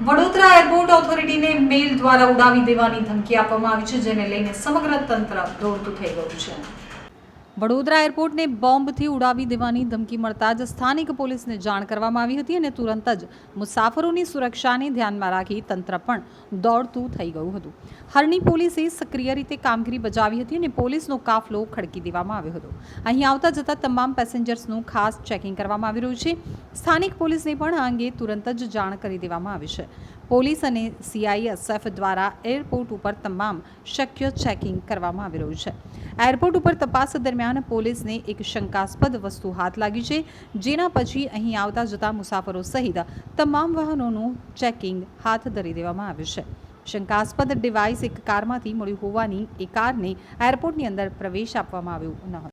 Vadodara airport ઓથોરિટીને મેલ દ્વારા ઉડાવી દેવાની ધમકી આપવામાં આવી છે, જેને લઈને સમગ્ર તંત્ર દોડતું થઈ ગયું છે. વડોદરા એરપોર્ટને બોમ્બથી ઉડાવી દેવાની ધમકી મળતા જ સ્થાનિક પોલીસને જાણ કરવામાં આવી હતી અને તુરંત જ મુસાફરોની સુરક્ષાને ધ્યાનમાં રાખી તંત્ર પણ દોડતું થઈ ગયું હતું. હરણી પોલીસે સક્રિય રીતે કામગીરી બજાવી હતી અને પોલીસનો કાફલો ખડકી દેવામાં આવ્યો હતો. અહીં આવતા જતા તમામ પેસેન્જર્સનું ખાસ ચેકિંગ કરવામાં આવી રહ્યું છે. સ્થાનિક પોલીસને પણ આ અંગે તુરંત જ જાણ કરી દેવામાં આવી છે. પોલીસ અને સીઆઈએસએફ દ્વારા એરપોર્ટ ઉપર તમામ શક્ય ચેકિંગ કરવામાં આવી રહ્યું છે. એરપોર્ટ ઉપર તપાસ દરમિયાન પોલીસને એક શંકાસ્પદ વસ્તુ હાથ લાગી છે, જેના પછી અહીં આવતા જતા મુસાફરો સહિત તમામ વાહનોનું ચેકિંગ હાથ ધરી દેવામાં આવ્યું છે. શંકાસ્પદ ડિવાઇસ એક કારમાંથી મળ્યું હોવાની એ કારને એરપોર્ટની અંદર પ્રવેશ આપવામાં આવ્યો ન હતો.